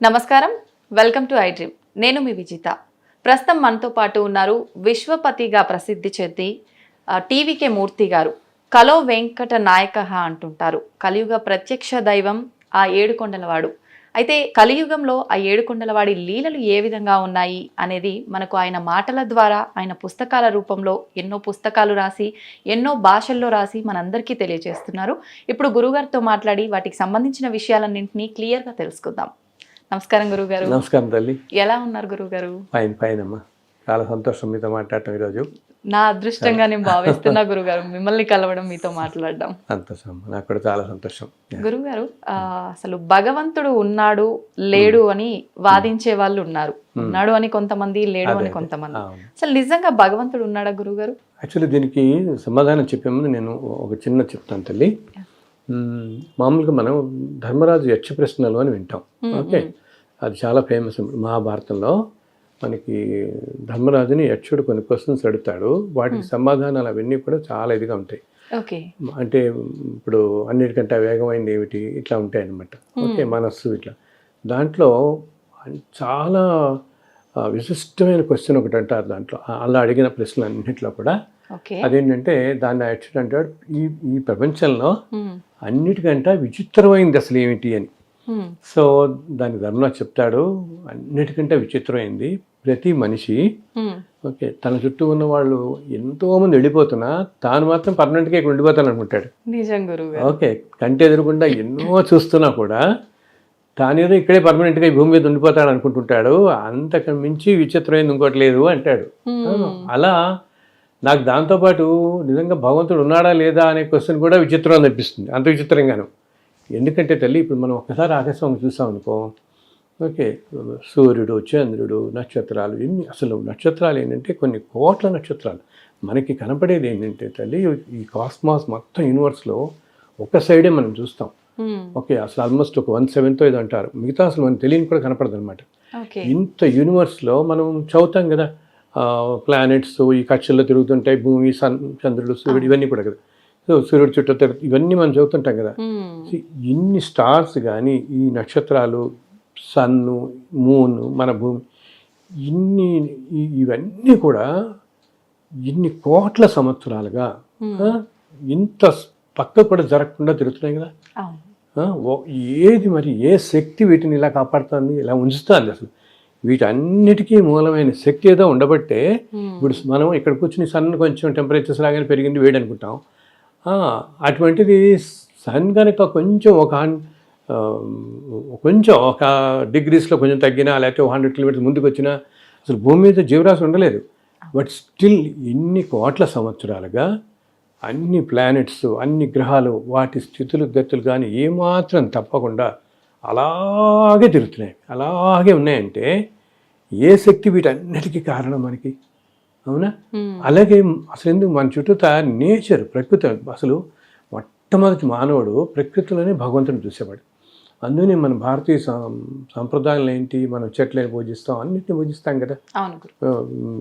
నమస్కారం. Welcome to I dream. నేను మీ విజిత. ప్రస్తుతం మనతో పాటు ఉన్నారు విశ్వపతిగా ప్రసిద్ధి చెంది టీవీకే మూర్తి గారు కలో వెంకట నాయక అంటుంటారు. కలియుగ ప్రత్యక్ష దైవం ఆ ఏడుకొండలవాడు. అయితే కలియుగంలో ఆ ఏడుకొండలవాడి లీలలు ఏ విధంగా ఉన్నాయి అనేది మనకు ఆయన మాటల ద్వారా ఆయన పుస్తకాల రూపంలో ఎన్నో పుస్తకాలు రాసి ఎన్నో భాషల్లో రాసి మనందరికీ తెలియజేస్తున్నారు. ఇప్పుడు గురుగారితో మాట్లాడి వాటికి సంబంధించిన విషయాలన్నింటినీ క్లియర్గా తెలుసుకుందాం. నమస్కారం గురుగారు నమస్కారం తల్లి. ఎలా ఉన్నారు గురుగారు ఫైన్ ఫైన్ అమ్మా. చాలా సంతోషం మీతో మాట్లాడటం ఈరోజు. నా అదృష్టంగా నేను భావిస్తున్నా గురుగారు మిమ్మల్ని కలవడం మీతో మాట్లాడడం. సంతోషం నాకు కూడా చాలా సంతోషం. గురుగారు ఆ, అసలు భగవంతుడు ఉన్నాడు లేడు అని వాదించే వాళ్ళు ఉన్నారు. ఉన్నాడు అని కొంతమంది లేడు అని కొంతమంది. అసలు నిజంగా భగవంతుడు ఉన్నాడా గురుగారు యాక్చువల్లీ దీనికి సమాధానం చెప్పే ముందు నేను ఒక చిన్న చెప్తాను తల్లి. మ్మ్, మామూలుగా మనం ధర్మరాజు యక్ష ప్రశ్నలు అని వింటాం. ఓకే అది చాలా ఫేమస్ మహాభారతంలో. మనకి ధర్మరాజుని యక్షుడు కొన్ని క్వశ్చన్స్ అడుగుతాడు. వాటికి సమాధానాలు అవన్నీ కూడా చాలా ఇదిగా ఉంటాయి. అంటే ఇప్పుడు అన్నిటికంటే వేగమైనది ఏమిటి? ఇట్లా ఉంటాయి అన్నమాట. ఓకే మనస్సు ఇట్లా. దాంట్లో చాలా విశిష్టమైన క్వశ్చన్ ఒకటి అంటారు దాంట్లో. అలా అడిగిన ప్రశ్నలు అన్నింటిలో కూడా అదేంటంటే దాన్ని యాక్చువల్ అంటాడు ఈ ఈ ప్రపంచంలో అన్నిటికంటే విచిత్రమైనది అసలు ఏమిటి అని. సో దానికి ధర్మరాజు చెప్తాడు అన్నిటికంటే విచిత్రమైంది ప్రతి మనిషి ఉమ్, ఓకే తన చుట్టూ ఉన్న వాళ్ళు ఎంతోమంది వెళ్ళిపోతున్నా తాను మాత్రం పర్మనెంట్గా ఇక్కడ ఉండిపోతాను అనుకుంటాడు. నిజం ఓకే కంటి ఎదురకుండా ఎన్నో చూస్తున్నా కూడా తానేదో ఇక్కడే పర్మనెంట్గా ఈ భూమి మీద ఉండిపోతాడు అనుకుంటుంటాడు అంతకు మించి విచిత్రమైనది ఇంకోటి లేదు అంటాడు. ఉమ్, అలా నాకు దాంతోపాటు నిజంగా భగవంతుడు ఉన్నాడా లేదా అనే క్వశ్చన్ కూడా విచిత్రం అనిపిస్తుంది అంత విచిత్రంగాను. ఎందుకంటే తల్లి ఇప్పుడు మనం ఒక్కసారి ఆకాశం చూసాం అనుకో ఓకే సూర్యుడు చంద్రుడు నక్షత్రాలు ఎన్ని అసలు నక్షత్రాలు ఏంటంటే కొన్ని కోట్ల నక్షత్రాలు. మనకి కనపడేది ఏంటంటే తల్లి ఈ కాస్మాస్ మొత్తం యూనివర్స్లో ఒక సైడే మనం చూస్తాం. ఓకే అసలు ఆల్మోస్ట్ ఒక వన్ సెవెన్తో ఇది అంటారు. మిగతా అసలు మనకు తెలియని కూడా కనపడదు అనమాట ఇంత యూనివర్స్లో మనం చదువుతాం కదా. ప్లానెట్స్ ఈ కక్షల్లో తిరుగుతుంటాయి భూమి సన్ చంద్రుడు సూర్యుడు ఇవన్నీ కూడా కదా. సూర్యుడు చుట్టూ తిరుగు ఇవన్నీ మనం చదువుతుంటాం కదా. ఇన్ని స్టార్స్ కానీ ఈ నక్షత్రాలు సన్ను మూన్ మన భూమి ఇన్ని ఇవన్నీ కూడా ఇన్ని కోట్ల సంవత్సరాలుగా ఇంత పక్క కూడా జరగకుండా తిరుగుతున్నాయి కదా. ఏది మరి ఏ శక్తి వీటిని ఇలా కాపాడుతుంది ఇలా ఉంచుతుంది అసలు. వీటన్నిటికీ మూలమైన శక్తి ఏదో ఉండబట్టే ఇప్పుడు మనం ఇక్కడ కూర్చుని సన్ కొంచెం టెంపరేచర్స్ లాగానే పెరిగింది వేడి అనుకుంటాం అటువంటిది సన్ కనుక కొంచెం ఒక హన్- కొంచెం ఒక డిగ్రీస్లో కొంచెం తగ్గినా లేకపోతే హండ్రెడ్ కిలోమీటర్స్ ముందుకు వచ్చినా అసలు భూమి మీద జీవరాశి ఉండలేదు. బట్ స్టిల్ ఇన్ని కోట్ల సంవత్సరాలుగా అన్ని ప్లానెట్స్ అన్ని గ్రహాలు వాటి స్థితులు గతులు కానీ ఏమాత్రం తప్పకుండా అలాగే తిరుగుతున్నాయి. అలాగే ఉన్నాయంటే ఏ శక్తి వీటన్నిటికీ కారణం మనకి? అవునా? అలాగే అసలు ఎందుకు మన చుట్టూతా నేచర్ ప్రకృతి అసలు మొట్టమొదటి మానవుడు ప్రకృతిలోనే భగవంతుని చూసేవాడు. అందుకని మన భారతీయ సంప్రదాయాలు ఏంటి మనం చెట్లని పూజిస్తాం అన్నిటిని పూజిస్తాం కదా.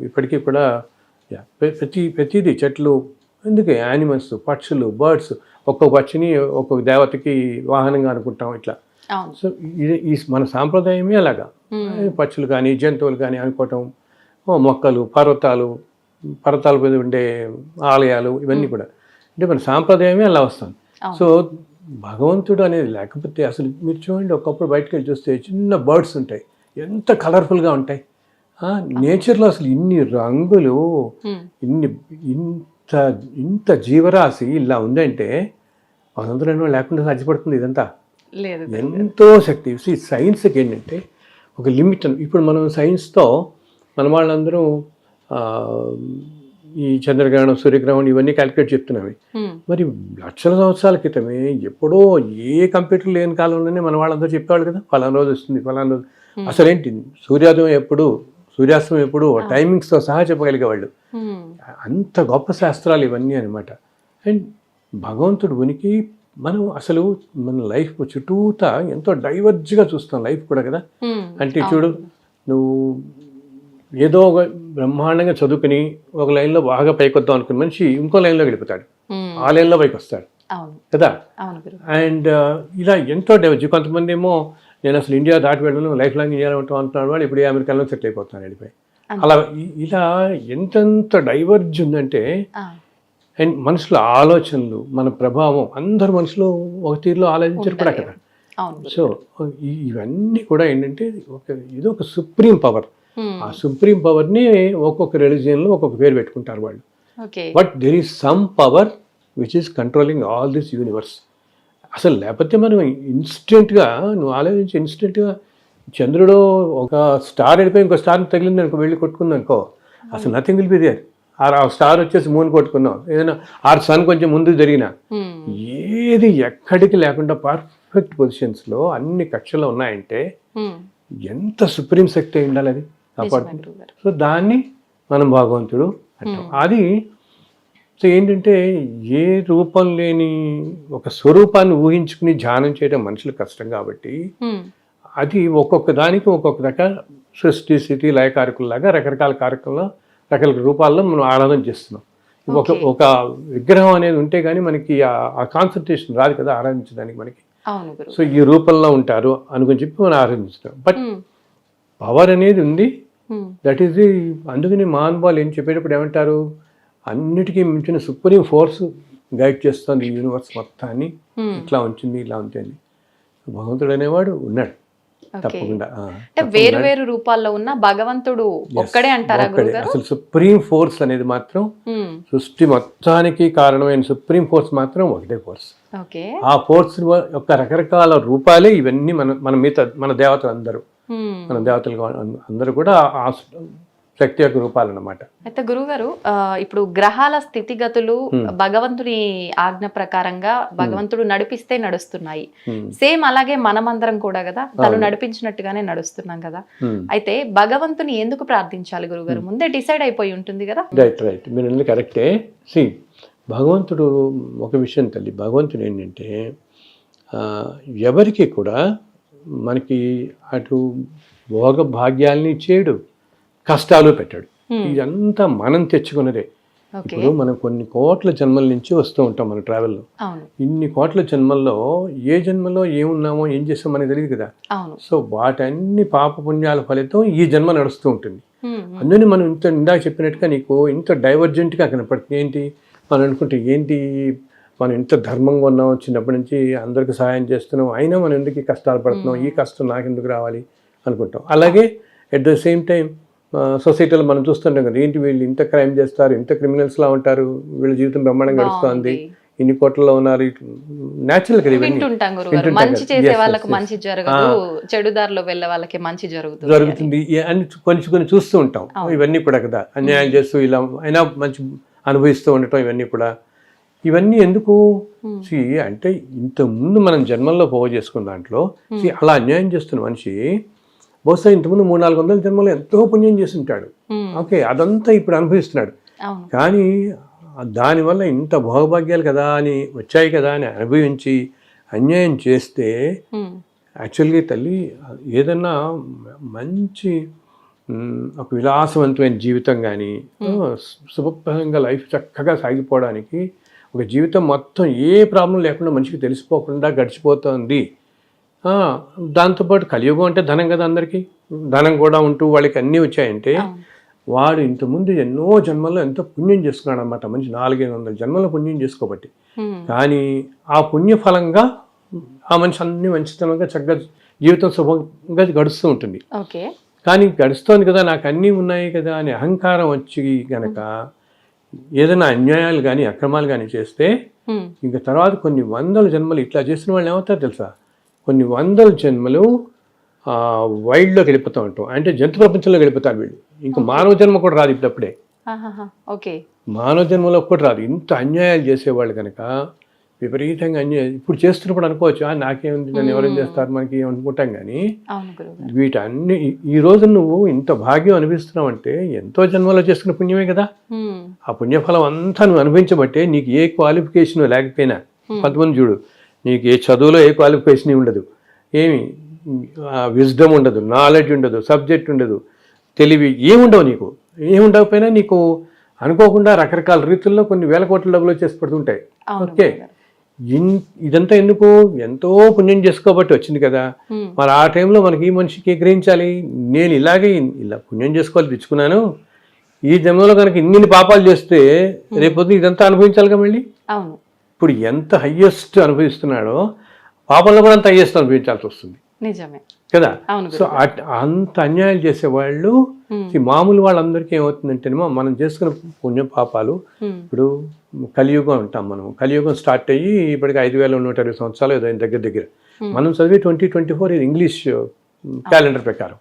ఇప్పటికీ కూడా ప్రతి ప్రతిదీ చెట్లు ఎందుకు యానిమల్స్ పక్షులు బర్డ్స్ ఒక్కొక్క పక్షిని ఒక్కొక్క దేవతకి వాహనంగా అనుకుంటాం ఇట్లా. సో ఇది ఈ మన సాంప్రదాయమే అలాగా. పక్షులు కానీ జంతువులు కానీ అనుకోవటం మొక్కలు పర్వతాలు పర్వతాల మీద ఉండే ఆలయాలు ఇవన్నీ కూడా. అంటే మన సాంప్రదాయమే అలా వస్తుంది. సో భగవంతుడు అనేది లేకపోతే అసలు మీరు చూడండి ఒకప్పుడు బయటకు వెళ్ళి చూస్తే చిన్న బర్డ్స్ ఉంటాయి. ఎంత కలర్ఫుల్గా ఉంటాయి. నేచర్లో అసలు ఇన్ని రంగులు ఇన్ని ఇంత ఇంత జీవరాశి ఇలా ఉందంటే అందులో లేకుండా సాధ్యపడుతుంది ఇదంతా. ఎంతో శక్తి. సైన్స్కి ఏంటంటే ఒక లిమిట్ ఇప్పుడు మనం సైన్స్తో మన వాళ్ళందరూ ఈ చంద్రగ్రహణం సూర్యగ్రహణం ఇవన్నీ క్యాలిక్యులేట్ చెప్తున్నామే ఉమ్, మరి లక్షల సంవత్సరాల క్రితమే ఎప్పుడో ఏ కంప్యూటర్ లేని కాలంలోనే మన వాళ్ళందరూ చెప్పేవాళ్ళు కదా ఫలానా రోజు వస్తుంది ఫలానా రోజు అసలేంటి? సూర్యోదయం ఎప్పుడు సూర్యాస్తమయం ఎప్పుడు టైమింగ్స్తో సహా చెప్పగలిగేవాళ్ళు. అంత గొప్ప శాస్త్రాలు ఇవన్నీ అనమాట అండ్ భగవంతుడు ఉనికి మనం అసలు మన లైఫ్ చుట్టూతా ఎంతో డైవర్జ్గా చూస్తాం లైఫ్ కూడా కదా. అంటే చూడు నువ్వు ఏదో ఒక బ్రహ్మాండంగా చదువుకుని ఒక లైన్లో బాగా పైకి వద్దాం అనుకున్న మనిషి ఇంకో లైన్లో వెళ్ళిపోతాడు. ఆ లైన్లో పైకి వస్తాడు కదా? అండ్ ఇలా ఎంతో డైవర్జ్ కొంతమంది ఏమో నేను అసలు ఇండియా దాటి వెళ్ళను లైఫ్ లాంగ్ ఇండియాలో ఉంటాం అంటున్నాడు వాడు ఇప్పుడు అమెరికాలో సెటిల్ అయిపోతున్నాను వెళ్ళిపోయి. అలా ఇలా ఎంతెంత డైవర్జ్ ఉందంటే అండ్ మనుషుల ఆలోచనలు మన ప్రభావం అందరు మనుషులు ఒక తీరులో ఆలోచించరు కూడా. కదా? సో ఇవన్నీ కూడా ఏంటంటే ఒక ఇది ఒక సుప్రీం పవర్. ఆ సుప్రీం పవర్ని ఒక్కొక్క రెలిజియన్లో ఒక్కొక్క పేరు పెట్టుకుంటారు వాళ్ళు. But there is some power which is controlling all this universe. అసలు లేకపోతే మనం ఇన్స్టెంట్గా నువ్వు ఆలోచించి ఇన్స్టెంట్గా చంద్రుడు ఒక స్టార్ వెళ్ళిపోయి ఇంకో స్టార్ తగిలింది అనుకో వెళ్ళి కొట్టుకుంది అనుకో అసలు నథింగ్ విల్ బి దేర్ ఆ స్టార్ వచ్చేసి మూన్ కొట్టుకున్నాం ఏదైనా ఆ సన్ కొంచెం ముందు జరిగిన. హ్మ్. ఏది ఎక్కడికి లేకుండా పర్ఫెక్ట్ పొజిషన్స్లో అన్ని కక్షలు ఉన్నాయంటే. ఎంత సుప్రీం శక్తి అయి ఉండాలి అది? కాపాడు నిజమే గురువుగారు. సో దాన్ని మనం భగవంతుడు అంటాం అది సో ఏంటంటే ఏ రూపం లేని ఒక స్వరూపాన్ని ఊహించుకుని ధ్యానం చేయడం మనుషులకు కష్టం కాబట్టి. అది ఒక్కొక్క దానికి ఒక్కొక్క రకాల సృష్టి స్థితి లయ కార్యక్రమాలాగా రకరకాల కార్యక్రమాలు రకరకాల రూపాల్లో మనం ఆరాధన చేస్తున్నాం ఒక. ఒక విగ్రహం అనేది ఉంటే కానీ మనకి ఆ- కాన్సన్ట్రేషన్ రాదు కదా ఆరాధించడానికి మనకి సో ఈ రూపంలో ఉంటారు అనుకుని చెప్పి మనం ఆరాధించుతాం బట్. పవర్ అనేది ఉంది. దట్ ఈస్ ది అందుకని మహానుభావులు ఏం చెప్పేటప్పుడు ఏమంటారు? అన్నిటికీ మించిన సుప్రీం ఫోర్స్ గైడ్ చేస్తుంది ఈ యూనివర్స్ మొత్తాన్ని. హ్మ్. ఇట్లా ఉంచింది ఇలా ఉంటుంది భగవంతుడు అనేవాడు ఉన్నాడు. తప్పకుండా. వేరు వేరు రూపాల్లో ఉన్న భగవంతుడు ఒక్కడే అంటారా అసలు సుప్రీం ఫోర్స్ అనేది మాత్రం హ్మ్. సృష్టి మొత్తానికి కారణమైన సుప్రీం ఫోర్స్ మాత్రం ఒకటే ఫోర్స్. ఆ ఫోర్స్ యొక్క రకరకాల రూపాలే ఇవన్నీ మన మన మిగతా మన దేవతలు అందరూ. మన దేవతలు అందరూ కూడా ఆ శక్తి యొక్క రూపాలు అన్నమాట అయితే గురుగారు ఇప్పుడు గ్రహాల స్థితిగతులు భగవంతుని ఆజ్ఞ ప్రకారంగా భగవంతుడు నడిపిస్తే నడుస్తున్నాయి. సేమ్ అలాగే మనమందరం కూడా కదా తను నడిపించినట్టుగానే నడుస్తున్నాం కదా. అయితే భగవంతుని ఎందుకు ప్రార్థించాలి గురుగారు ముందే డిసైడ్ అయిపోయి ఉంటుంది కదా? రైట్ రైట్ మీరు కరెక్టే. సి భగవంతుడు ఒక విషయం తల్లి భగవంతుడు ఏంటంటే ఎవరికి కూడా మనకి అటు భోగ భాగ్యాల్ని ఇచ్చేయడు కష్టాలు పెట్టాడు. ఇదంతా మనం తెచ్చుకున్నదే. ఇప్పుడు మనం కొన్ని కోట్ల జన్మల నుంచి వస్తూ ఉంటాం మన ట్రావెల్లో. ఇన్ని కోట్ల జన్మల్లో ఏ జన్మలో ఏమున్నామో ఏం చేస్తామో మనకి తెలియదు కదా. సో వాటన్ని పాప పుణ్యాల ఫలితం ఈ జన్మ నడుస్తూ ఉంటుంది. అందుకని మనం ఇంత ఇందాక చెప్పినట్టుగా నీకు ఇంత డైవర్జెంట్గా కనపడుతుంది. ఏంటి? మనం అనుకుంటే ఏంటి? మనం ఇంత ధర్మంగా ఉన్నాం చిన్నప్పటి నుంచి అందరికి సహాయం చేస్తున్నాం అయినా మనం ఎందుకు కష్టాలు పడుతున్నాం ఈ కష్టం నాకు ఎందుకు రావాలి అనుకుంటాం. అలాగే ఎట్ ద సేమ్ టైం సొసైటీలో మనం చూస్తుంటాం కదా ఏంటి వీళ్ళు ఇంత క్రైమ్ చేస్తారు ఇంత క్రిమినల్స్లా ఉంటారు వీళ్ళ జీవితం బ్రహ్మాండంగా గడుస్తుంది ఇన్ని కోట్లలో ఉన్నారు న్యాచురల్ కదా వింటుంటాం మంచి. చేసే వాళ్ళకి. మంచి జరగదు చెడు దారిలో వెళ్ళే వాళ్ళకి మంచి జరుగుతుంది జరుగుతుంది. అని కొంచెం కొన్ని చూస్తూ ఉంటాం. ఇవన్నీ కూడా కదా. అన్యాయం చేస్తూ ఇలా అయినా మంచి అనుభవిస్తూ ఉండటం ఇవన్నీ కూడా. ఇవన్నీ ఎందుకు? అంటే ఇంత ముందు మనం జన్మల్లో పోవ చేసుకున్న దాంట్లో అలా అన్యాయం చేస్తున్న మనిషి బహుశా ఇంతకుముందు మూడు నాలుగు వందల జన్మలో ఎంతో పుణ్యం చేసి ఉంటాడు. ఓకే అదంతా ఇప్పుడు అనుభవిస్తున్నాడు. కానీ దానివల్ల ఇంత భోగభాగ్యాలు కదా అని వచ్చాయి కదా అని అనుభవించి అన్యాయం చేస్తే. యాక్చువల్గా తల్లి ఏదన్నా మంచి ఒక విలాసవంతమైన జీవితం కానీ శుభప్రదంగా లైఫ్ చక్కగా సాగిపోవడానికి ఒక జీవితం మొత్తం ఏ ప్రాబ్లం లేకుండా మనిషికి తెలిసిపోకుండా గడిచిపోతుంది. దాంతోపాటు కలియుగం అంటే ధనం కదా అందరికీ. ధనం కూడా ఉంటూ వాళ్ళకి అన్నీ వచ్చాయంటే. వాడు ఇంతకుముందు ఎన్నో జన్మల్లో ఎంతో పుణ్యం చేసుకున్నాడు అనమాట మనిషి. నాలుగైదు వందల జన్మల్లో పుణ్యం చేసుకోబట్టి. కానీ ఆ పుణ్య ఫలంగా ఆ మనిషి అన్ని మంచితనంగా చక్కగా జీవితం శుభంగా గడుస్తూ ఉంటుంది. ఓకే. కానీ గడుస్తోంది కదా నాకు అన్నీ ఉన్నాయి కదా అని అహంకారం వచ్చి గనక ఏదైనా అన్యాయాలు కానీ అక్రమాలు కానీ చేస్తే. ఇంకా తర్వాత కొన్ని వందల జన్మలు ఇట్లా చేసిన వాళ్ళు ఏమవుతారు తెలుసా? కొన్ని వందల జన్మలు ఆ, వైల్డ్లోకి వెళ్ళిపోతూ ఉంటాం. అంటే జంతు ప్రపంచంలోకి వెళ్ళిపోతారు వీళ్ళు. ఇంకా మానవ జన్మ కూడా రాదు ఇప్పుడప్పుడే. ఓకే. మానవ జన్మలో కూడా రాదు. ఇంత అన్యాయాలు చేసేవాళ్ళు కనుక విపరీతంగా అన్యాయం ఇప్పుడు చేస్తున్నప్పుడు అనుకోవచ్చు "ఆ, నాకేముంది నన్ను ఎవరేం చేస్తారు? మనకి ఏం అనుకుంటాం కానీ వీటన్ని ఈ- రోజు నువ్వు ఇంత భాగ్యం అనిపిస్తున్నావు అంటే ఎంతో జన్మలో చేసుకున్న పుణ్యమే కదా. ఆ పుణ్యఫలం అంతా నువ్వు అనుభవించబట్టే నీకు ఏ క్వాలిఫికేషన్ లేకపోయినా కొంతమంది చూడు నీకు ఏ చదువులో ఏ క్వాలిఫికేషన్ ఉండదు. ఏమి విజ్డమ్ ఉండదు నాలెడ్జ్ ఉండదు సబ్జెక్ట్ ఉండదు తెలివి ఏముండవు నీకు. ఏముండకపోయినా నీకు అనుకోకుండా రకరకాల రీతుల్లో కొన్ని వేల కోట్ల డబ్బులు వచ్చేసి పడుతుంటాయి. ఓకే. ఇదంతా ఎందుకు? ఎంతో పుణ్యం చేసుకోబట్టి వచ్చింది కదా. మరి ఆ టైంలో మనకి ఈ మనిషికి గ్రహించాలి. నేను ఇలాగే ఇలా పుణ్యం చేసుకోవాలి తెచ్చుకున్నాను. ఈ జన్మలో కనుక ఇన్ని పాపాలు చేస్తే రేపొద్దు ఇదంతా అనుభవించాలిగా మళ్ళీ? అవును. ఇప్పుడు ఎంత హయ్యెస్ట్ అనుభవిస్తున్నాడో పాపంలో కూడా అంత హయ్యెస్ట్ అనుభవించాల్సి వస్తుంది. నిజమే. కదా? సో అట్- అంత అన్యాయాలు చేసేవాళ్ళు మామూలు వాళ్ళందరికీ ఏమవుతుందంటేనేమో మనం చేసుకున్న పుణ్య పాపాలు ఇప్పుడు కలియుగం అంటాం మనం. కలియుగం స్టార్ట్ అయ్యి ఇప్పటికి ఐదు వేల నూట ఇరవై సంవత్సరాలు ఏదో దగ్గర దగ్గర. Hmm. మనం చదివి ట్వంటీ ట్వంటీ ఫోర్ ఇది ఇంగ్లీష్ క్యాలెండర్ ప్రకారం.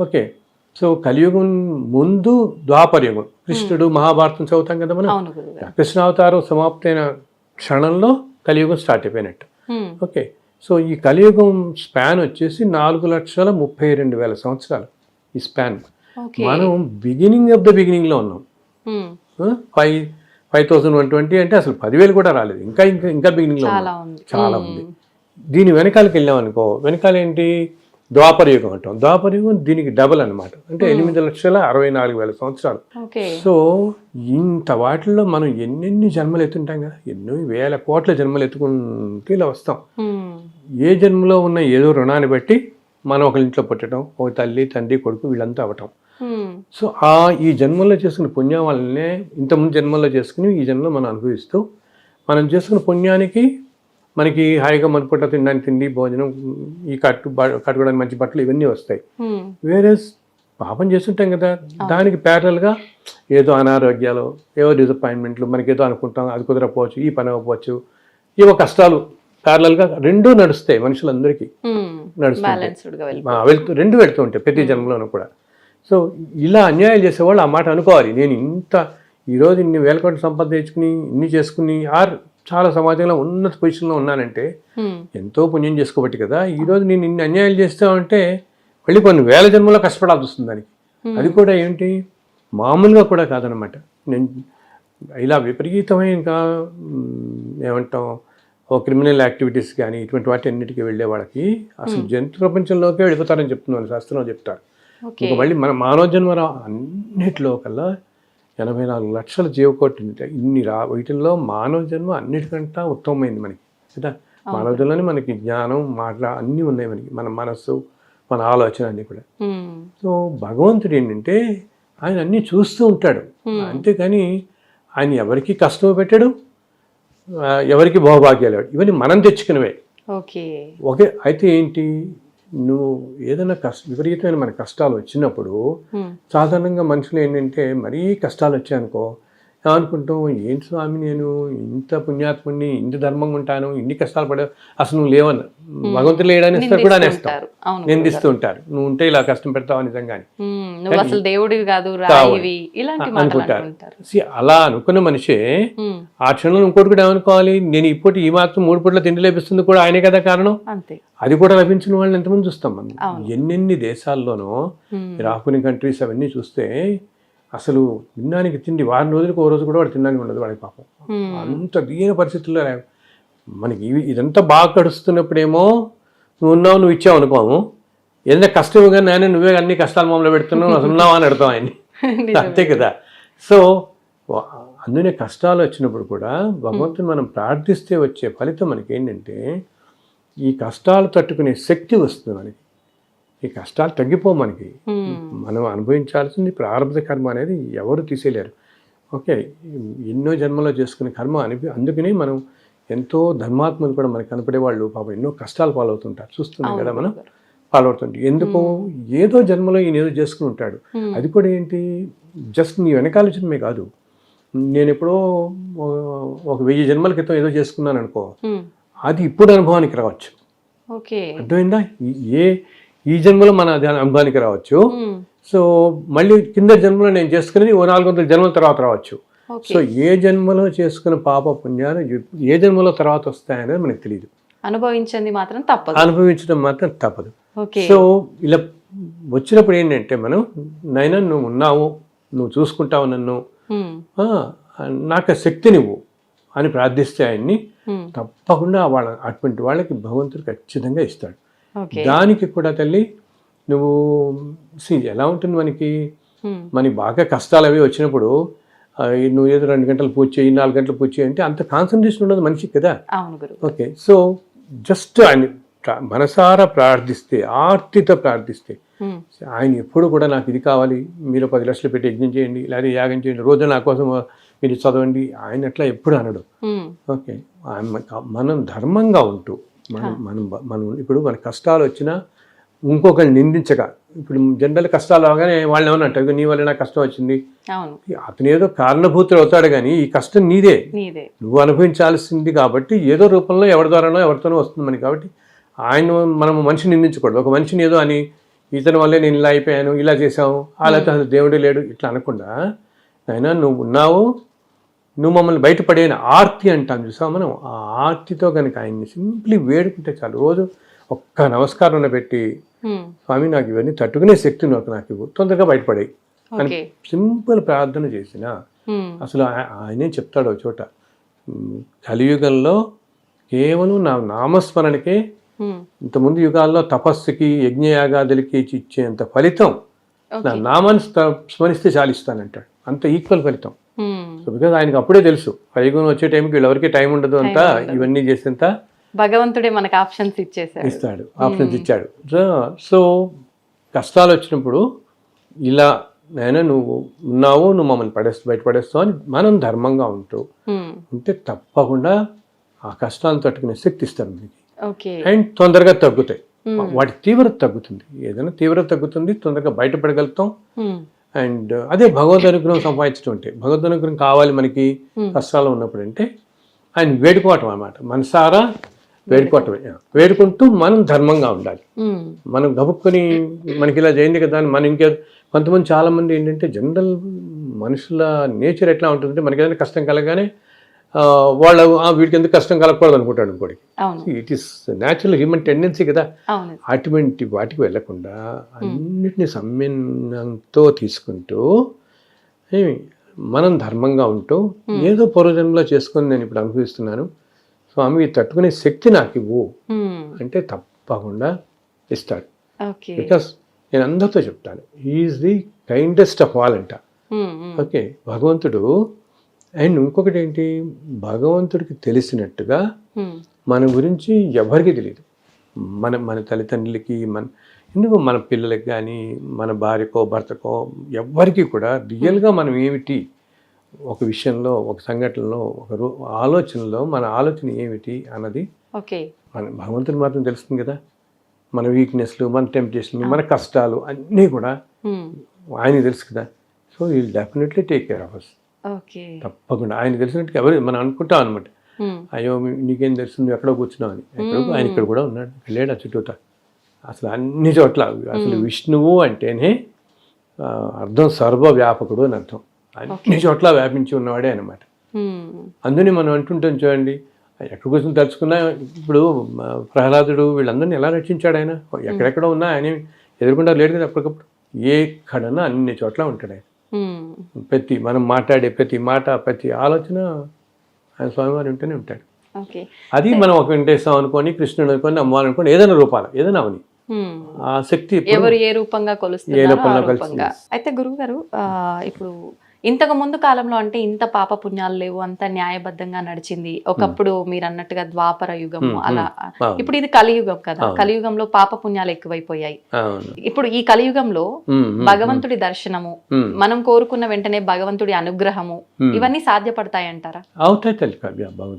ఓకే. సో కలియుగం ముందు ద్వాపరయుగం కృష్ణుడు మహాభారతం చదువుతాం కదా మనం? కృష్ణావతారం సమాప్తైన క్షణంలో కలియుగం స్టార్ట్ అయిపోయినట్టు. ఉమ్, ఓకే. సో ఈ కలియుగం స్పాన్ వచ్చేసి నాలుగు లక్షల ముప్పై రెండు వేల సంవత్సరాలు ఈ స్పాన్. మనం బిగినింగ్ ఆఫ్ ద బిగినింగ్లో ఉన్నాం. Five five thousand one twenty అంటే అసలు పదివేలు కూడా రాలేదు. ఇంకా ఇంకా ఇంకా బిగినింగ్లో చాలా ఉంది. చాలా ఉమ్, ఉంది. దీని వెనకాలకి వెళ్ళాం అనుకో వెనకాల ఏంటి ద్వాపర యుగం అంటాం. ద్వాపర యుగం దీనికి డబల్ అన్నమాట. అంటే ఎనిమిది లక్షల అరవై నాలుగు వేల సంవత్సరాలు. సో ఇంత వాటిల్లో మనం ఎన్నెన్ని జన్మలు ఎత్తుంటాం కదా? ఎన్నో వేల కోట్ల జన్మలు ఎత్తుకుంటూ ఇలా వస్తాం. ఏ జన్మలో ఉన్న ఏదో రుణాన్ని బట్టి మనం ఒకరి ఇంట్లో పుట్టడం ఒక తల్లి తండ్రి కొడుకు వీళ్ళంతా అవటం ఉమ్, సో ఆ ఈ జన్మల్లో చేసుకున్న పుణ్యం వల్లనే ఇంతకుముందు జన్మల్లో చేసుకుని ఈ జన్మలో మనం అనుభవిస్తూ మనం చేసుకున్న పుణ్యానికి మనకి హాయిగా మనుపుట్ట తినడానికి తిండి భోజనం ఈ కట్టు కట్టుకోవడానికి మంచి బట్టలు ఇవన్నీ వస్తాయి. వేరే పాపం చేస్తుంటాం కదా దానికి ప్యారల్గా ఏదో అనారోగ్యాలు ఏవో డిసప్పాయింట్మెంట్లు మనకి ఏదో అనుకుంటాం అది కుదరకపోవచ్చు ఈ పని అవ్వకపోవచ్చు ఏవో కష్టాలు ప్యారలల్గా రెండూ నడుస్తాయి మనుషులందరికీ. ఆ, వెళ్తూ రెండు వెళ్తూ ఉంటాయి ప్రతి జన్మలోనూ కూడా. సో ఇలా అన్యాయం చేసేవాళ్ళు ఆ మాట అనుకోవాలి. నేను ఇంత ఈరోజు ఇన్ని వేల కోట్ల సంపద తెచ్చుకుని ఇన్ని చేసుకుని ఆర్ చాలా సమాజంలో ఉన్నత పొజిషన్లో ఉన్నానంటే ఎంతో పుణ్యం చేసుకోబట్టి కదా ఈరోజు నేను ఇన్ని అన్యాయాలు చేస్తామంటే మళ్ళీ కొన్ని వేల జన్మలో కష్టపడాల్సి వస్తుంది దానికి. అది కూడా ఏంటి మామూలుగా కూడా కాదనమాట నేను ఇలా విపరీతమైన ఇంకా ఏమంటాం ఓ క్రిమినల్ యాక్టివిటీస్ కానీ ఇటువంటి వాటి అన్నిటికీ వెళ్ళే వాళ్ళకి అసలు జంతు ప్రపంచంలోకే వెళ్ళిపోతారని చెప్తున్నారు శాస్త్రంలో చెప్తారు. ఇంకా మళ్ళీ మన మానవ జన్మ రా అన్నిటిలో కల్లా ఎనభై నాలుగు లక్షల జీవకోటి. ఇన్ని రా వీటిల్లో మానవ జన్మ అన్నిటికంటే ఉత్తమమైంది మనకి. కదా? మానవ జన్మలోనే మనకి జ్ఞానం మాట అన్నీ ఉన్నాయి మనకి. మన మనస్సు మన ఆలోచన అన్నీ కూడా. సో భగవంతుడు ఏంటంటే ఆయన అన్నీ చూస్తూ ఉంటాడు. అంతేకాని ఆయన ఎవరికి కష్టం పెట్టాడు? ఎవరికి ఇవ్వడు. ఇవన్నీ మనం తెచ్చుకున్నవే. ఓకే అయితే ఏంటి? నువ్వు ఏదైనా కష్ట విపరీతమైన మన కష్టాలు వచ్చినప్పుడు సాధారణంగా మనుషులు ఏంటంటే మరీ కష్టాలు వచ్చాయనుకో ఏమనుకుంటాం ఏంటి స్వామి నేను ఇంత పుణ్యాత్ముడిని ఇంత ధర్మంగా ఉంటాను ఇన్ని కష్టాలు పడే అసలు నువ్వు లేవన్న భగవంతుడు లేడని ఇస్తారు కూడా అనేస్తాం ఉంటారు. అవును నిందిస్తూ ఉంటారు. నువ్వు ఉంటే ఇలా కష్టం పెడతావు నిజంగాని? నువ్వు అసలు దేవుడివి కాదు అనుకుంటారు. అలా అనుకున్న మనిషే ఆ క్షణంలో ఇంకోటి కూడా ఏమనుకోవాలి? నేను ఇప్పుడు ఈ మాత్రం మూడు పూట్ల తిండి లభిస్తుంది కూడా ఆయనే కదా కారణం? అది కూడా లభించిన వాళ్ళని ఎంతమంది చూస్తాం మనం. ఎన్నెన్ని దేశాల్లోనో రాకుని కంట్రీస్ అవన్నీ చూస్తే అసలు తినడానికి తిండి వారం రోజులకు ఓ రోజు కూడా వాడు తినడానికి ఉండదు వాడి పాపం. అంత దీన పరిస్థితుల్లో మనకి ఇదంతా బాగా గడుస్తున్నప్పుడేమో నువ్వు ఉన్నావు నువ్వు ఇచ్చావు అనుకోము ఏదైనా కష్టం కానీ నాయన నువ్వే అన్ని కష్టాలు మమ్మల్ని పెడుతున్నావు అసలు ఉన్నావా అని అడతాం ఆయన్ని. అంతే కదా. సో అందునే కష్టాలు వచ్చినప్పుడు కూడా భగవంతుని మనం ప్రార్థిస్తే వచ్చే ఫలితం మనకి ఏంటంటే ఈ కష్టాలు తట్టుకునే శక్తి వస్తుంది మనకి. ఈ కష్టాలు తగ్గిపో మనకి. మనం అనుభవించాల్సింది ప్రారంభ కర్మ అనేది ఎవరు తీసేయలేరు. ఓకే ఎన్నో జన్మలో చేసుకునే కర్మ అనిపి అందుకని మనం ఎంతో ధర్మాత్మలు కూడా మనకి కనపడే వాళ్ళు పాపం ఎన్నో కష్టాలు పాలవుతుంటారు. చూస్తున్నాం కదా మనం పాలవుతుంటాయి ఎందుకు ఏదో జన్మలో ఈయన ఏదో చేసుకుని ఉంటాడు. అది కూడా ఏంటి? జస్ట్ నీ వెనకాల జన్మే కాదు. నేను ఎప్పుడో ఒక వెయ్యి జన్మల క్రితం ఏదో చేసుకున్నాను అనుకో అది ఇప్పుడు అనుభవానికి రావచ్చు. ఓకే. అర్థమైందా? ఏ ఈ జన్మలో మన అనుభవానికి రావచ్చు. సో మళ్ళీ కింద జన్మలో నేను చేసుకునేది ఓ నాలుగు వందల జన్మల తర్వాత రావచ్చు. సో ఏ జన్మలో చేసుకున్న పాప పుణ్యాలు ఏ జన్మలో తర్వాత వస్తాయనేది మనకు తెలియదు అనుభవించింది మాత్రం తప్పదు. అనుభవించడం మాత్రం తప్పదు. సో ఇలా వచ్చినప్పుడు ఏంటంటే మనం నైనా నువ్వు ఉన్నావు నువ్వు చూసుకుంటావు నన్ను. నాకు శక్తి నువ్వు అని ప్రార్థిస్తే ఆయన్ని తప్పకుండా వాళ్ళ అటువంటి వాళ్ళకి భగవంతుడు ఖచ్చితంగా ఇస్తాడు. దానికి కూడా తల్లి నువ్వు see, ఎలా ఉంటుంది మనకి? ఉమ్, మనకి బాగా కష్టాలు అవి వచ్చినప్పుడు నువ్వు ఏదో రెండు గంటలు పూజ చేయి నాలుగు గంటలు పూజ చేయి అంటే అంత కాన్సన్ట్రేషన్ ఉండదు మనిషికి కదా? ఓకే సో జస్ట్ ఆయన మనసారా ప్రార్థిస్తే ఆర్తితో ప్రార్థిస్తే ఉమ్, ఆయన ఎప్పుడు కూడా నాకు ఇది కావాలి మీరు పది లక్షలు పెట్టి యజ్ఞం చేయండి లేదా యాగం చేయండి రోజు నా కోసం మీరు చదవండి ఆయన అట్లా ఎప్పుడు అనడు. ఓకే ఆయన- మనం ధర్మంగా ఉంటూ మనం మనం మనం ఇప్పుడు మన కష్టాలు వచ్చినా ఇంకొకరిని నిందించక. ఇప్పుడు జనరల్ కష్టాలు అవగానే వాళ్ళు ఏమన్నా అంటారు? నీ వల్ల నాకు కష్టం వచ్చింది. అతను ఏదో కారణభూతులు అవుతాడు కానీ ఈ కష్టం నీదే. నువ్వు అనుభవించాల్సింది కాబట్టి ఏదో రూపంలో ఎవరి ద్వారానో ఎవరితోనో వస్తుంది మనకి కాబట్టి ఆయన మనం మనిషిని నిందించకూడదు. ఒక మనిషిని ఏదో అని ఇతని వల్లే నేను ఇలా అయిపోయాను ఇలా చేసావు అలా దేవుడే లేడు ఇట్లా అనకుండా అయినా నువ్వు ఉన్నావు నువ్వు మమ్మల్ని బయటపడేన ఆర్తి అంటాం చూసావు మనం? ఆ ఆర్తితో కనుక ఆయన్ని సింప్లీ వేడుకుంటే చాలు. రోజు ఒక్క నమస్కారం పెట్టి స్వామి నాకు ఇవన్నీ తట్టుకునే శక్తి నాకు నాకు ఇవ్వు. తొందరగా బయటపడాయి. ఓకే. సింపుల్ ప్రార్థన చేసిన. అసలు ఆయనే చెప్తాడు ఒక చోట. కలియుగంలో కేవలం నా నామస్మరణకే ఇంతకుముందు యుగాల్లో తపస్సుకి యజ్ఞయాగాదులకి ఇచ్చేంత ఫలితం నా నామాన్ని స్త- స్మరిస్తే చాలిస్తానంటాడు అంత ఈక్వల్ ఫలితం. సో బికాజ్ ఆయనకు అప్పుడే తెలుసు. కలియుగం వచ్చే టైంకి వీళ్ళెవరికి టైం ఉండదు అంతా ఇవన్నీ చేసేంత భగవంతుడే మనకి ఆప్షన్స్ ఇచ్చేసాడు ఇస్తాడు. ఆప్షన్స్ ఇచ్చాడు. సో సో కష్టాలు వచ్చినప్పుడు ఇలా నేను నువ్వు ఉన్నావు నువ్వు మమ్మల్ని పడేస్తూ బయట పడేస్తావు అని మనం ధర్మంగా ఉంటూ ఉంటే తప్పకుండా ఆ కష్టాలను తట్టుకునే శక్తి ఇస్తారు మనకి. అండ్ తొందరగా తగ్గుతాయి. వాటి తీవ్రత తగ్గుతుంది. ఏదైనా తీవ్రత తగ్గుతుంది తొందరగా బయటపడగలుగుతాం అండ్ అదే భగవద్ అనుగ్రహం సంపాదించడం అంటే భగవద్ అనుగ్రహం కావాలి మనకి. కష్టాలు ఉన్నప్పుడు అంటే ఆయన వేడుకోవటం అన్నమాట. మనసారా వేడుకోవటమే. వేడుకుంటూ మనం ధర్మంగా ఉండాలి. మనం గబుక్కొని మనకి ఇలా చేయండి కదా అని మనం ఇంకే కొంతమంది చాలా మంది ఏంటంటే జనరల్ మనుషుల నేచర్ ఎట్లా ఉంటుందంటే మనకి ఏదైనా కష్టం కలగానే వాళ్ళు "ఆ, వీడికి ఎందుకు కష్టం కలగకూడదు అనుకుంటాడు ఇంకోటికి it is natural human tendency కదా. అటువంటి వాటికి వెళ్ళకుండా అన్నిటిని సమ్మెనంతో తీసుకుంటూ మనం ధర్మంగా ఉంటూ ఏదో పూర్వజన్మలో చేసుకొని నేను ఇప్పుడు అనుభవిస్తున్నాను స్వామి తట్టుకునే శక్తి నాకు ఇవ్వు ఉమ్, అంటే తప్పకుండా ఇస్తాడు. బికాస్ నేను అందరితో చెప్తాను is the kindest of all అంట. ఓకే భగవంతుడు అండ్ ఇంకొకటి ఏంటి భగవంతుడికి తెలిసినట్టుగా మన గురించి ఎవరికి తెలియదు మన మన తల్లిదండ్రులకి మన ఎందుకు మన పిల్లలకి కానీ మన భార్యకో భర్తకో ఎవ్వరికి కూడా రియల్గా మనం ఏమిటి? ఒక విషయంలో ఒక సంఘటనలో ఒక రూ ఆలోచనలో మన ఆలోచన ఏమిటి అన్నది ఓకే. మన భగవంతుని మాత్రం తెలుస్తుంది కదా. మన వీక్నెస్లు మన టెంప్టేషన్లు మన కష్టాలు అన్నీ కూడా ఉమ్, ఆయనకి తెలుసు కదా. సో ఈ definitely take care of us తప్పకుండా. ఆయన తెలిసినట్టు ఎవరు మనం అనుకుంటాం అనమాట అయ్యో నీకేం తెలుసు నువ్వు ఎక్కడో కూర్చున్నావు అని. ఎక్కడో ఆయన ఇక్కడ కూడా ఉన్నాడు. వెళ్ళాడు ఆ చుట్టూతా. అసలు అన్ని చోట్ల అసలు విష్ణువు అంటేనే అర్థం సర్వవ్యాపకుడు అని అర్థం. అన్ని చోట్ల వ్యాపించి ఉన్నవాడే అనమాట అందుని మనం అంటుంటాం చూడండి. ఎక్కడ కూర్చొని తలుచుకున్నా ఇప్పుడు ప్రహ్లాదుడు వీళ్ళందరినీ ఎలా రక్షించాడు ఆయన? ఎక్కడెక్కడ ఉన్నా ఆయన ఎదుర్కొంటారు లేడు కదా అప్పటికప్పుడు ఎక్కడన్నా అన్ని చోట్ల ఉంటాడు ఆయన. ప్రతి మనం మాట్లాడే ప్రతి మాట ప్రతి ఆలోచన ఆయన స్వామివారు ఉంటూనే ఉంటాడు. అది మనం ఒక వెంకటేశ్వరం అనుకోని కృష్ణుడు అనుకోని అమ్మవారు ఏదైనా రూపాలు ఏదైనా అవని. ఆ శక్తి ఎవరు ఏ రూపంగా రూపంగా. అయితే గురువు గారు ఇప్పుడు ఇంతకు ముందు కాలంలో అంటే ఇంత పాప పుణ్యాలు లేవు అంత న్యాయబద్ధంగా నడిచింది. ఒకప్పుడు మీరు అన్నట్టుగా ద్వాపర యుగము అలా. ఇప్పుడు ఇది కలియుగం కదా. కలియుగంలో పాప పుణ్యాలు ఎక్కువైపోయాయి. ఇప్పుడు ఈ కలియుగంలో భగవంతుడి దర్శనము. మనం కోరుకున్న వెంటనే భగవంతుడి అనుగ్రహము ఇవన్నీ సాధ్యపడతాయంటారా? అవుతాయి తల్లి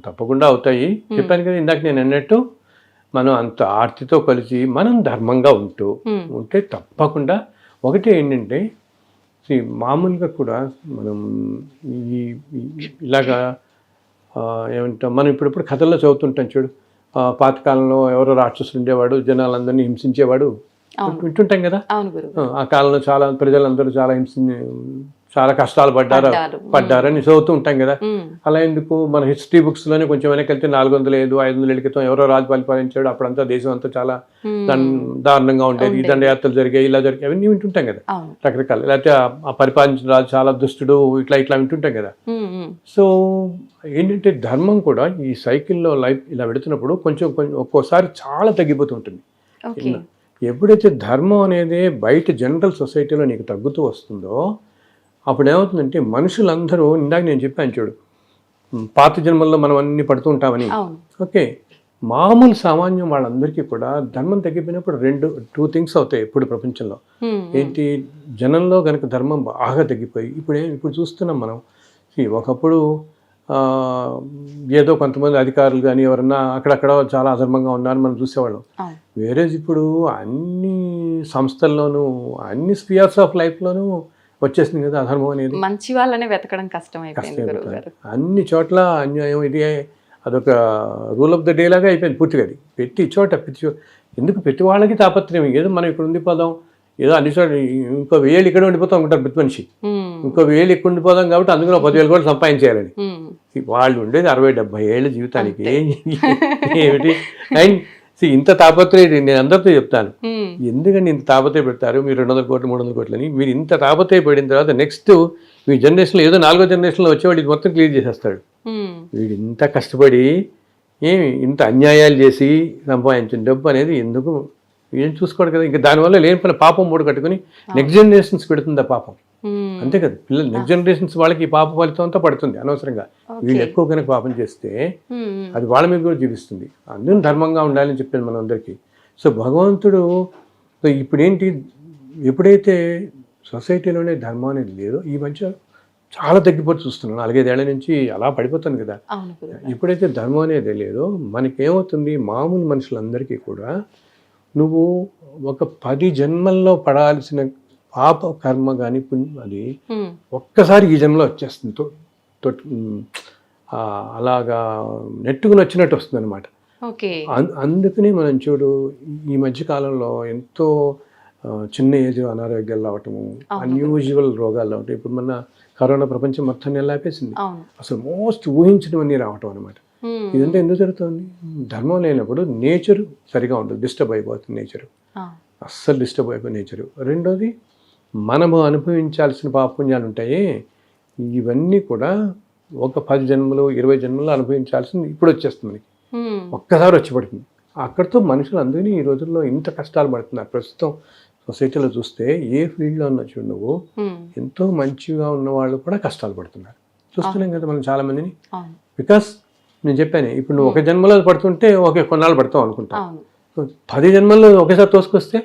తప్పకుండా అవుతాయి. చెప్పాను కదా ఇందాక నేను అన్నట్టు మనం అంత ఆర్తితో కలిసి మనం ధర్మంగా ఉంటూ ఉంటే తప్పకుండా. ఒకటి ఏంటంటే see, మామూలుగా కూడా మనం ఈ ఇలాగా ఏమంటాం మనం ఇప్పుడిప్పుడు కథల్లో చదువుతుంటాం చూడు పాతకాలంలో ఎవరో రాక్షసులు ఉండేవాడు జనాలందరినీ హింసించేవాడు. వింటుంటాం కదా? ఆ కాలంలో చాలా ప్రజలందరూ చాలా హింసి చాలా కష్టాలు పడ్డారు. పడ్డారు. పడ్డారని చదువుతూ ఉంటాం కదా. అలా ఎందుకు? మన హిస్టరీ బుక్స్లోనే కొంచెం వెనక్కి వెళ్తే నాలుగు వందల ఐదు ఐదు వందల ఏళ్ళ క్రితం ఎవరో రాజు పరిపాలించాడు. అప్పుడంతా దేశం అంతా చాలా దారుణంగా ఉండేది. ఈ దండయాత్రలు జరిగాయి ఇలా జరిగాయి. అవన్నీ వింటుంటాం కదా. రకరకాల. లేకపోతే ఆ- పరిపాలించిన రాజు చాలా దుష్టుడు ఇట్లా ఇట్లా వింటుంటాం కదా. సో ఏంటంటే ధర్మం కూడా ఈ సైకిల్లో లైఫ్ ఇలా పెడుతున్నప్పుడు కొంచెం కొంచెం ఒక్కోసారి చాలా తగ్గిపోతూ ఉంటుంది. ఎప్పుడైతే ధర్మం అనేది బయట జనరల్ సొసైటీలో నీకు తగ్గుతూ వస్తుందో అప్పుడు ఏమవుతుందంటే మనుషులందరూ ఇందాక నేను చెప్పాను చూడు పాత జన్మల్లో మనం అన్ని పడుతూ ఉంటామని. ఓకే మామూలు సామాన్యం వాళ్ళందరికీ కూడా ధర్మం తగ్గిపోయినప్పుడు రెండు టూ థింగ్స్ అవుతాయి ఇప్పుడు ప్రపంచంలో. ఏంటి? జనంలో కనుక ధర్మం బాగా తగ్గిపోయి ఇప్పుడు ఏం ఇప్పుడు చూస్తున్నాం మనం. ఒకప్పుడు ఏదో కొంతమంది అధికారులు కానీ ఎవరన్నా అక్కడక్కడ చాలా అధర్మంగా ఉన్నారు మనం చూసేవాళ్ళం. అవును. వేరే ఇప్పుడు అన్ని సంస్థల్లోనూ అన్ని స్పియర్స్ ఆఫ్ లైఫ్లోనూ వచ్చేసింది కదా అధర్మం అనేది. మంచి వాళ్ళనే వెతకడం కష్టం అయిపోయింది అన్ని చోట్ల అన్యాయం ఇది అదొక రూల్ ఆఫ్ ద డే లాగా అయిపోయింది పూర్తిగా అది. ప్రతి చోట ప్రతి ఎందుకు ప్రతి వాళ్ళకి తాపత్రయం? ఏదో మనం ఇక్కడ ఉండిపోదాం ఏదో అన్ని చోట్ల ఇంకో వేలు ఇక్కడ ఉండిపోతాం అనుకుంటారు ప్రతి మనిషి. ఇంకో వేలు ఇక్కడ ఉండిపోదాం కాబట్టి అందులో పదివేలు కూడా సంపాదించేయాలని. వాళ్ళు ఉండేది అరవై డెబ్బై ఏళ్ళ జీవితానికి ఏమిటి? అండ్ ఇంత తాపత్రయం నేను అందరితో చెప్తాను. ఎందుకంటే ఇంత తాపత్రయ పెడతారు? మీరు రెండు వందల కోట్లు మూడు వందల కోట్లు అని. మీరు ఇంత తాపత్రయ పడిన తర్వాత నెక్స్ట్ మీ జనరేషన్లో ఏదో నాలుగో జనరేషన్లో వచ్చేవాడు ఇది మొత్తం క్లియర్ చేసేస్తాడు. వీడు ఇంత కష్టపడి ఏమి ఇంత అన్యాయాలు చేసి సంపాదించిన డబ్బు అనేది ఎందుకు? ఏం చూసుకోడు కదా? ఇంకా దానివల్ల లేని పని పాపం మూడు కట్టుకుని నెక్స్ట్ జనరేషన్స్ పెడుతుంది పాపం? అంతే కదా. పిల్లలు నెక్స్ట్ జనరేషన్స్ వాళ్ళకి పాప ఫలితం అంతా పడుతుంది అనవసరంగా. వీళ్ళు ఎక్కువ కనుక పాపం చేస్తే అది వాళ్ళ మీద కూడా చూపిస్తుంది అందులో ధర్మంగా ఉండాలని చెప్పాను మన అందరికీ. సో భగవంతుడు సో ఇప్పుడేంటి ఎప్పుడైతే సొసైటీలోనే ధర్మం అనేది లేదో ఈ మధ్య చాలా తగ్గిపోతూ చూస్తున్నాను. నాలుగైదేళ్ళ నుంచి అలా పడిపోతాను కదా. ఎప్పుడైతే ధర్మం అనేది లేదో మనకేమవుతుంది మామూలు మనుషులందరికీ కూడా నువ్వు ఒక పది జన్మల్లో పడాల్సిన పాప కర్మ కానీ పుణ్యం అది. ఒక్కసారి ఈ జన్మలో వచ్చేస్తుంది. అలాగా నెట్టుకుని వచ్చినట్టు వస్తుంది అనమాట అందుకని మనం చూడు ఈ మధ్య కాలంలో ఎంతో చిన్న ఏజ్ అనారోగ్యాలు రావటము అన్యూజువల్ రోగాలు రావటం ఇప్పుడు మన కరోనా ప్రపంచం ఆపేసింది. అవును. అసలు మోస్ట్ ఊహించినవన్నీ రావటం అనమాట. ఇదంతా ఎందుకు జరుగుతుంది? ధర్మం లేనప్పుడు నేచర్ సరిగా ఉండదు. డిస్టర్బ్ అయిపోతుంది నేచర్. అస్సలు డిస్టర్బ్ అయిపోయి నేచరు. రెండోది మనము అనుభవించాల్సిన పాపుణ్యాలు ఉంటాయి ఇవన్నీ కూడా ఒక పది జన్మలు ఇరవై జన్మలు అనుభవించాల్సింది ఇప్పుడు వచ్చేస్తుంది మనకి. ఒక్కసారి వచ్చి పడుతుంది. అక్కడితో మనుషులు అందరినీ ఈ రోజుల్లో ఇంత కష్టాలు పడుతున్నారు. ప్రస్తుతం సొసైటీలో చూస్తే ఏ ఫీల్డ్లో ఉన్నా చూడు నువ్వు. ఎంతో మంచిగా ఉన్న వాళ్ళు కూడా కష్టాలు పడుతున్నారు. చూస్తున్నాం కదా మనం చాలా మందిని బికాస్ నేను చెప్పాను ఇప్పుడు నువ్వు ఒక జన్మలో పడుతుంటే ఓకే కొన్నాళ్ళు పడతావు అనుకుంటావు అవును. పది జన్మల్లో ఒకేసారి తోసుకొస్తే.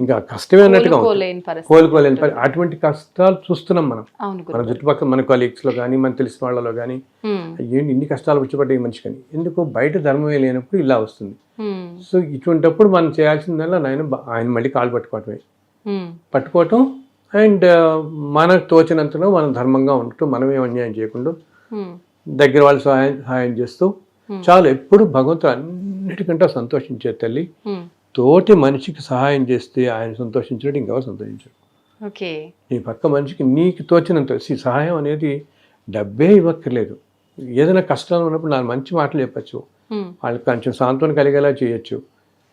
ఇంకా కష్టమే అన్నట్టుగా ఉంటుంది కోలుకోలేని కోలుకోలేని పరి అటువంటి కష్టాలు చూస్తున్నాం మనం మన చుట్టుపక్కల మన కొలీగ్స్లో కానీ మన తెలిసిన వాళ్ళలో కానీ. ఏంటి ఇన్ని కష్టాలు వచ్చిపడ్డాయి ఈ మనిషి కానీ ఎందుకు బయట ధర్మమే లేనప్పుడు ఇలా వస్తుంది. సో ఇటువంటప్పుడు మనం చేయాల్సిందల్లా నాయన బ- ఆయన మళ్ళీ కాలు పట్టుకోవటమే. పట్టుకోవటం అండ్ మనకు తోచినంతలో మనం ధర్మంగా ఉండటం మనమే అన్యాయం చేయకుండా. దగ్గర వాళ్ళు సహాయం సహాయం చేస్తూ చాలు ఎప్పుడు భగవంతుడు అన్నిటికంటే సంతోషించే తల్లి. తోటి మనిషికి సహాయం చేస్తే ఆయన సంతోషించినట్టు ఇంకెవరు సంతోషించరు. ఓకే. నీ పక్క మనిషికి నీకు తోచినంత సహాయం అనేది డబ్బే ఇవ్వక్కర్లేదు. ఏదైనా కష్టం ఉన్నప్పుడు నాలుగు మంచి మాటలు చెప్పచ్చు. వాళ్ళకి కొంచెం సాంత్వన కలిగేలా చేయొచ్చు.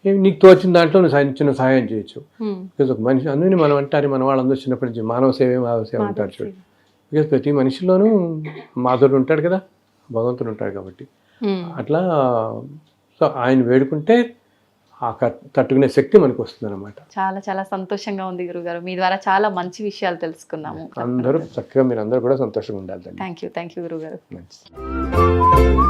నీకు తోచిన దాంట్లో నువ్వు చిన్న సహాయం చేయొచ్చు. బికాజ్ ఒక మనిషి అందుకని మనం అంటారు మన వాళ్ళందరూ చిన్నప్పటి నుంచి మానవ సేవే మానవ సేవ అంటారు చూడు. బికాజ్ ప్రతి మనిషిలోనూ మాధుడు ఉంటాడు కదా భగవంతుడు ఉంటాడు కాబట్టి. అట్లా సో ఆయన వేడుకుంటే ఆ తట్టుకునే శక్తి మనకు వస్తుంది అనమాట చాలా చాలా సంతోషంగా ఉంది గురుగారు. మీ ద్వారా చాలా మంచి విషయాలు తెలుసుకున్నాము. అందరూ చక్కగా మీరు అందరూ కూడా సంతోషంగా ఉండాలి థ్యాంక్ యూ థ్యాంక్ యూ గురుగారు. మంచిది.